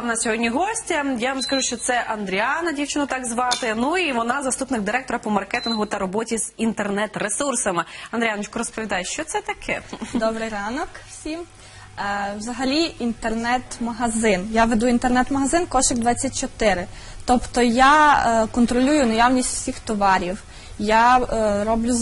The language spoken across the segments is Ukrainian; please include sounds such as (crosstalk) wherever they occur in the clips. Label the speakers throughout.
Speaker 1: в нас сьогодні гостя. Я вам скажу, що це Андріана, дівчину так звати. Ну і вона заступник директора по маркетингу та роботі з інтернет-ресурсами. Андріаночко, розповідай, що це таке?
Speaker 2: Добрий ранок всім. Е, взагалі, інтернет-магазин. Я веду інтернет-магазин Кошик 24. Тобто я е, контролюю наявність всіх товарів. Я е, роблю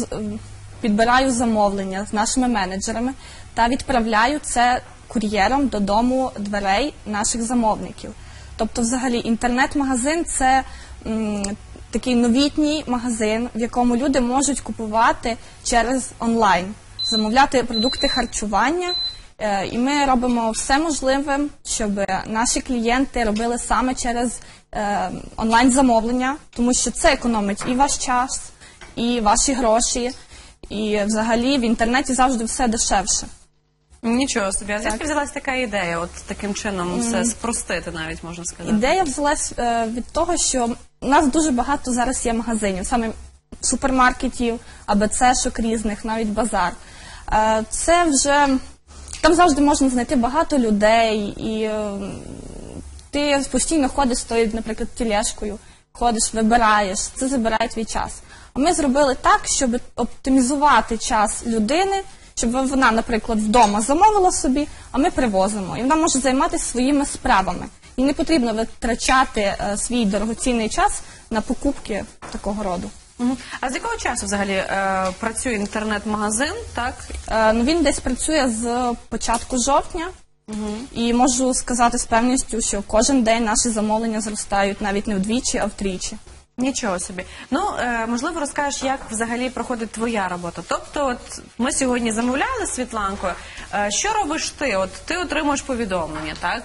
Speaker 2: підбираю замовлення з нашими менеджерами та відправляю це кур'єром додому дверей наших замовників. Тобто, взагалі, інтернет-магазин це м, такий новітній магазин, в якому люди можуть купувати через онлайн, замовляти продукти харчування. Е, І ми робимо все можливе, щоб наші клієнти робили саме через е, онлайн замовлення, тому що це економить і ваш час, і ваші гроші, і взагалі в інтернеті завжди все дешевше.
Speaker 1: Нічого собі. А звідки взялась така ідея? От таким чином все спростити, навіть можна сказати.
Speaker 2: Ідея взялась е, від того, що у нас дуже багато зараз є магазинів, саме супермаркетів, АБЦшок різних, навіть базар. Е, це вже там завжди можна знайти багато людей, і е, ти постійно ходиш з тою, наприклад, тілешкою, ходиш, вибираєш, це забирає твій час. А ми зробили так, щоб оптимізувати час людини, щоб вона, наприклад, вдома замовила собі, а ми привозимо. І вона може займатися своїми справами. І не потрібно витрачати е, свій дорогоцінний час на покупки такого роду.
Speaker 1: Мгм. А з якого часу взагалі е, працює інтернет-магазин? Так
Speaker 2: Е, ну, він десь працює з початку жовтня. І можу сказати з певністю, що кожен день наші замовлення зростають навіть не вдвічі, а втричі.
Speaker 1: Нічого собі. Ну е, можливо, розкажеш, як взагалі проходить твоя робота. Тобто, от ми сьогодні замовляли з Світланкою. Е, що робиш ти? От ти отримуєш повідомлення, так?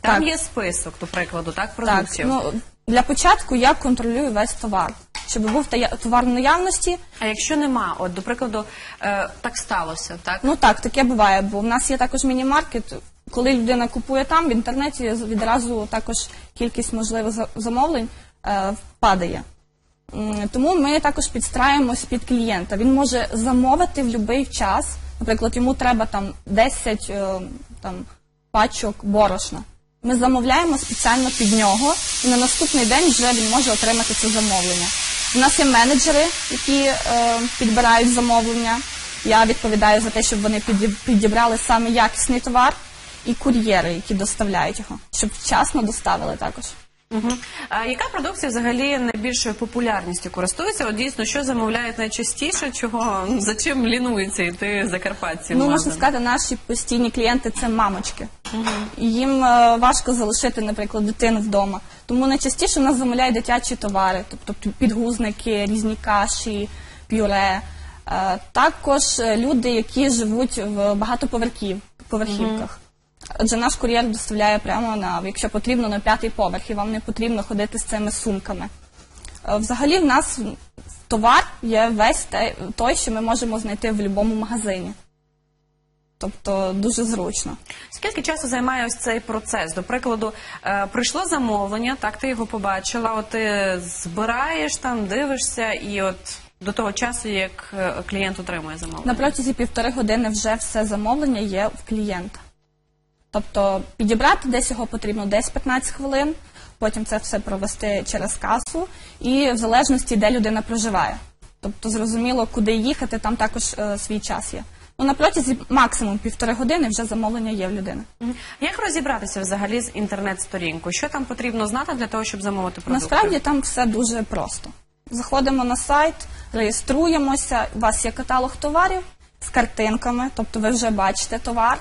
Speaker 1: Там
Speaker 2: Так.
Speaker 1: є список, до прикладу, так,
Speaker 2: Так,
Speaker 1: продуктів.
Speaker 2: ну для початку я контролюю весь товар, щоб був тая- товар в наявності.
Speaker 1: А якщо нема, от до прикладу, е, так сталося, так?
Speaker 2: Ну так, таке буває, бо в нас є також міні-маркет. Коли людина купує там в інтернеті, відразу також кількість можливих замовлень е, падає. Тому ми також підстраюємось під клієнта. Він може замовити в будь-який час. Наприклад, йому треба там 10 е, там, пачок борошна. Ми замовляємо спеціально під нього, і на наступний день вже він може отримати це замовлення. У нас є менеджери, які е, підбирають замовлення. Я відповідаю за те, щоб вони підібрали саме якісний товар, і кур'єри, які доставляють його, щоб вчасно доставили також.
Speaker 1: Угу. А яка продукція взагалі найбільшою популярністю користується? От дійсно, що замовляють найчастіше, чого за чим лінуються йти закарпатці?
Speaker 2: Ну, можна сказати, наші постійні клієнти це мамочки. І Їм е, важко залишити, наприклад, дитину вдома. Тому найчастіше в нас замовляють дитячі товари, тобто підгузники, різні каші, пюре. Е, Також е, люди, які живуть в багатоповерхів, поверхівках. Адже наш кур'єр доставляє прямо на, якщо потрібно, на п'ятий поверх, і вам не потрібно ходити з цими сумками. Е, Взагалі, в нас товар є весь той, що ми можемо знайти в будь-якому магазині. Тобто дуже зручно.
Speaker 1: Скільки часу займає ось цей процес? До прикладу, е, прийшло замовлення, так ти його побачила, от ти збираєш там, дивишся, і от до того часу, як е, клієнт отримує замовлення.
Speaker 2: На протязі півтори години вже все замовлення є в клієнта. Тобто підібрати десь його потрібно десь 15 хвилин, потім це все провести через касу і в залежності, де людина проживає. Тобто, зрозуміло, куди їхати, там також е, свій час є. Ну, на протязі максимум півтори години вже замовлення є в людини.
Speaker 1: Як розібратися взагалі з інтернет-сторінкою? Що там потрібно знати для того, щоб замовити продукти?
Speaker 2: Насправді там все дуже просто. Заходимо на сайт, реєструємося. У вас є каталог товарів з картинками, тобто ви вже бачите товар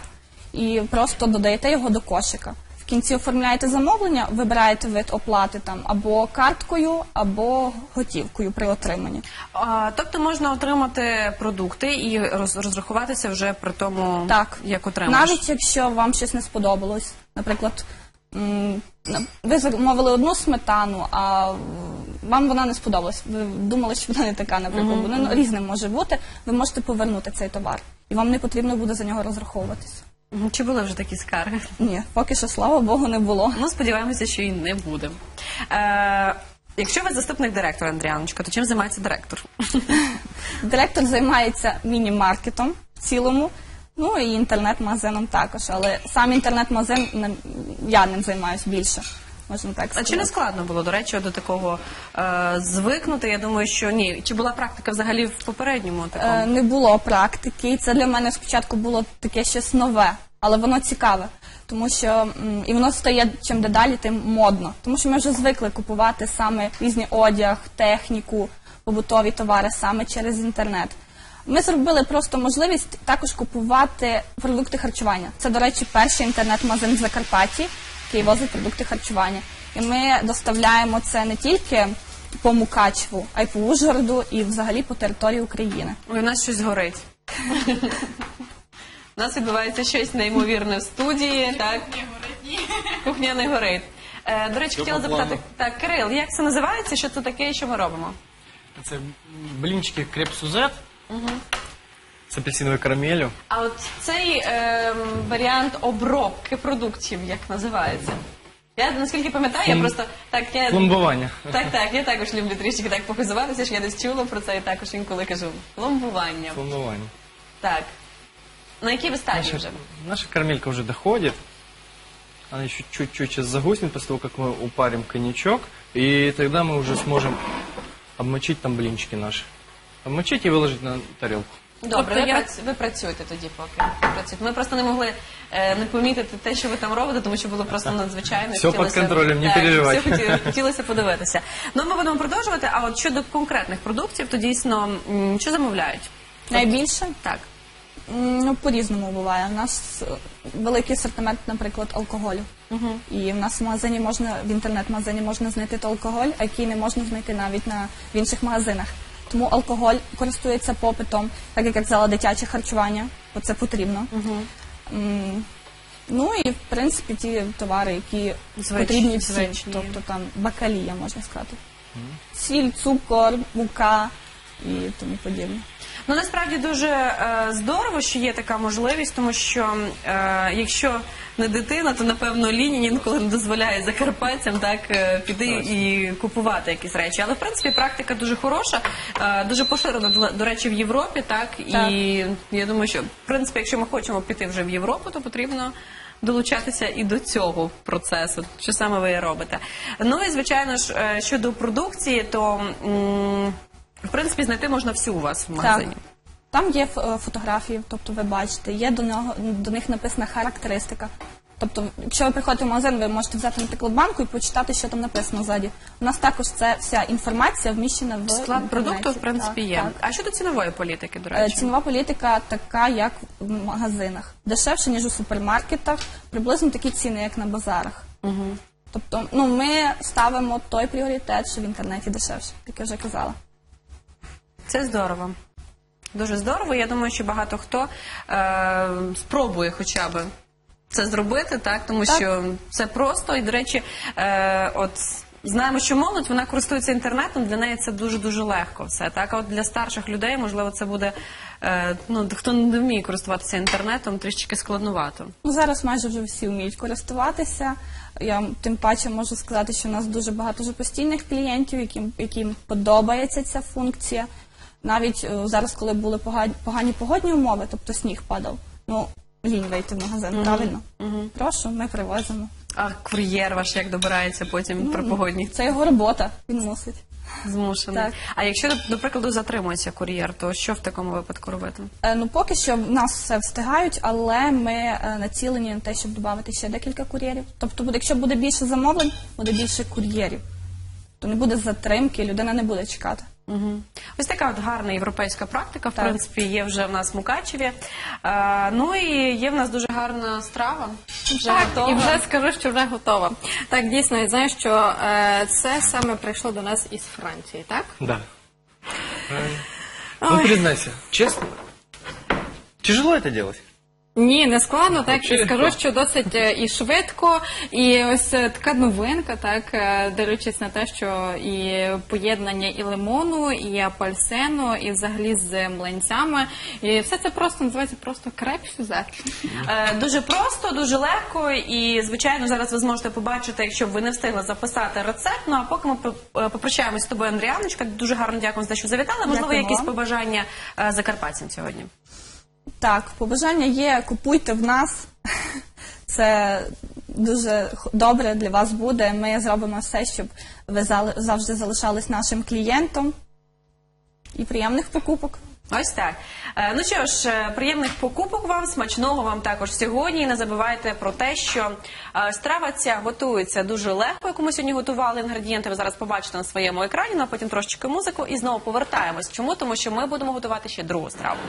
Speaker 2: і просто додаєте його до кошика. В кінці оформляєте замовлення, вибираєте вид оплати там або карткою, або готівкою при отриманні.
Speaker 1: А, тобто можна отримати продукти і роз- розрахуватися вже при тому,
Speaker 2: Так,
Speaker 1: як отримаєш.
Speaker 2: навіть якщо вам щось не сподобалось, наприклад, м, ви замовили одну сметану, а вам вона не сподобалась. Ви думали, що вона не така, наприклад, вона ну, різним може бути. Ви можете повернути цей товар, і вам не потрібно буде за нього розраховуватися.
Speaker 1: Мгм. Чи були вже такі скарги?
Speaker 2: Ні, поки що, слава Богу, не було.
Speaker 1: Ну, сподіваємося, що і не буде. Е, якщо ви заступник директора, Андріаночка, то чим займається директор? (laughs)
Speaker 2: Директор займається міні-маркетом в цілому. Ну і інтернет-магазином також, але сам інтернет-магазин я ним займаюся більше, можна так
Speaker 1: А чи не складно було, до речі, до такого е, звикнути? Я думаю, що ні. Чи була практика взагалі в попередньому такому?
Speaker 2: Е, не було практики. і Це для мене спочатку було таке щось нове, але воно цікаве, тому що м, і воно стає чим дедалі, тим модно. Тому що ми вже звикли купувати саме різні одяг, техніку, побутові товари саме через інтернет. Ми зробили просто можливість також купувати продукти харчування. Це, до речі, перший інтернет-магазин в Закарпатті, який возить продукти харчування. І ми доставляємо це не тільки по Мукачеву, а й по Ужгороду і взагалі по території України.
Speaker 1: Ой, у нас щось горить. У нас відбувається щось неймовірне в студії. Так? Кухня не горить. Е, до речі, хотіла запитати, так, Кирил, як це називається? Що це таке і що ми робимо?
Speaker 3: Це блінчики креп сузет з апельсиновою карамелью.
Speaker 1: А от цей ем, варіант обробки продуктів, як називається? Я наскільки пам'ятаю, я
Speaker 3: Флам-
Speaker 1: просто так я
Speaker 3: Пломбування.
Speaker 1: так, так, я також люблю трішки так похизуватися, що я десь чула про це і також інколи кажу. Пломбування.
Speaker 3: Пломбування.
Speaker 1: Так. На якій ви стадії
Speaker 3: Наша,
Speaker 1: вже?
Speaker 3: наша карамелька уже доходит. Она еще чуть-чуть сейчас загуснет после того, как мы упарим коньячок. И тогда мы уже сможем обмочить там блинчики наши. Обмочить и выложить на тарелку.
Speaker 1: Добре,
Speaker 2: Тобто
Speaker 1: ви,
Speaker 2: я-
Speaker 1: прац- ви працюєте тоді, поки працюєте. Ми просто не могли е, не помітити те, що ви там робите, тому що було просто надзвичайно.
Speaker 3: Все під контролем, не
Speaker 1: так,
Speaker 3: переживай.
Speaker 1: Все хотілося, (laughs) хотілося подивитися. Ну, ми будемо продовжувати. А от щодо конкретних продуктів, то дійсно м, що замовляють?
Speaker 2: Найбільше
Speaker 1: Так.
Speaker 2: М, ну по-різному буває. У нас е, великий асортимент, наприклад, алкоголю. І в нас в магазині можна в інтернет-магазині можна знайти той алкоголь, який не можна знайти навіть на в інших магазинах. Тому алкоголь користується попитом, так як я казала, дитяче харчування, бо це потрібно. М, Ну і в принципі ті товари, які
Speaker 1: Звичні,
Speaker 2: потрібні всім,
Speaker 1: звичні.
Speaker 2: тобто там бакалія, можна сказати. Сіль, цукор, мука і тому подібне.
Speaker 1: Ну насправді дуже е, здорово, що є така можливість, тому що е, якщо не дитина, то напевно лінія інколи не дозволяє закарпатцям так е, піти і купувати якісь речі. Але в принципі практика дуже хороша, е, дуже поширена до, до речі в Європі, так
Speaker 2: Так.
Speaker 1: і я думаю, що в принципі, якщо ми хочемо піти вже в Європу, то потрібно. Долучатися і до цього процесу, що саме ви робите. Ну і звичайно ж е, щодо продукції, то в принципі знайти можна всю у вас в магазині.
Speaker 2: Так. Там є е, фотографії, тобто ви бачите, є до нього до них написана характеристика. Тобто, якщо ви приходите в магазин, ви можете взяти, наприклад, банку і почитати, що там написано ззаді. У нас також це вся інформація вміщена в
Speaker 1: Склад продукту, в принципі,
Speaker 2: Так,
Speaker 1: є.
Speaker 2: так.
Speaker 1: А щодо цінової політики, до
Speaker 2: Е,
Speaker 1: речі?
Speaker 2: Цінова політика така, як в магазинах. Дешевше, ніж у супермаркетах, приблизно такі ціни, як на базарах. Угу. Тобто, ну ми ставимо той пріоритет, що в інтернеті дешевше, як я вже казала.
Speaker 1: Це здорово. Дуже здорово. Я думаю, що багато хто е, спробує хоча б це зробити, так тому
Speaker 2: Так.
Speaker 1: що це просто і, до речі, е, от. Знаємо, що молодь вона користується інтернетом. Для неї це дуже дуже легко. Все так. А от для старших людей, можливо, це буде е, ну хто не вміє користуватися інтернетом, трішечки складнувато.
Speaker 2: Ну, зараз майже вже всі вміють користуватися. Я тим паче можу сказати, що у нас дуже багато вже постійних клієнтів, яким, яким подобається ця функція. Навіть е, зараз, коли були погані, погані погодні умови, тобто сніг падав, ну лінь вийти в магазин, правильно? Прошу, ми привозимо.
Speaker 1: А кур'єр ваш як добирається потім при погодні
Speaker 2: Це його робота, він мусить.
Speaker 1: змушений.
Speaker 2: Так.
Speaker 1: А якщо до прикладу затримується кур'єр, то що в такому випадку робити?
Speaker 2: Е, Ну, поки що в нас все встигають, але ми е, націлені на те, щоб додати ще декілька кур'єрів. Тобто, буде, якщо буде більше замовлень, буде більше кур'єрів. То не буде затримки, людина не буде чекати.
Speaker 1: Угу. Ось така от гарна європейська практика, в
Speaker 2: Так.
Speaker 1: принципі, є вже в нас в Мукачеві. Е, ну і є в нас дуже гарна страва. Вже
Speaker 4: Так,
Speaker 1: готова.
Speaker 4: і вже скажу, що вже готова. Так, дійсно, і знаєш, що е, це саме прийшло до нас із Франції, так?
Speaker 3: Да. Правильно. Ну, признайся, честно, тяжело это делать?
Speaker 4: Ні, не складно, так і скажу, що досить е, і швидко, і ось е, така новинка, так е, дивлячись на те, що і поєднання і лимону, і апельсину, і взагалі з млинцями, і все це просто називається просто креп сюзет.
Speaker 1: Дуже просто, дуже легко, і звичайно, зараз ви зможете побачити, якщо б ви не встигли записати рецепт. Ну а поки ми по- попрощаємось з тобою, Андріаночка. Дуже гарно дякую за те, що завітали. Можливо,
Speaker 2: Дякую
Speaker 1: якісь побажання закарпатцям сьогодні.
Speaker 2: Так, побажання є, купуйте в нас. (laughs) Це дуже добре для вас буде. Ми зробимо все, щоб ви завжди залишались нашим клієнтом. І приємних покупок.
Speaker 1: Ось так. Е, Ну що ж, е, приємних покупок вам, смачного вам також сьогодні. І не забувайте про те, що е, страва ця готується дуже легко, яку ми сьогодні готували. Інгредієнти ви зараз побачите на своєму екрані, ну а потім трошечки музику і знову повертаємось. Чому? Тому що ми будемо готувати ще другу страву.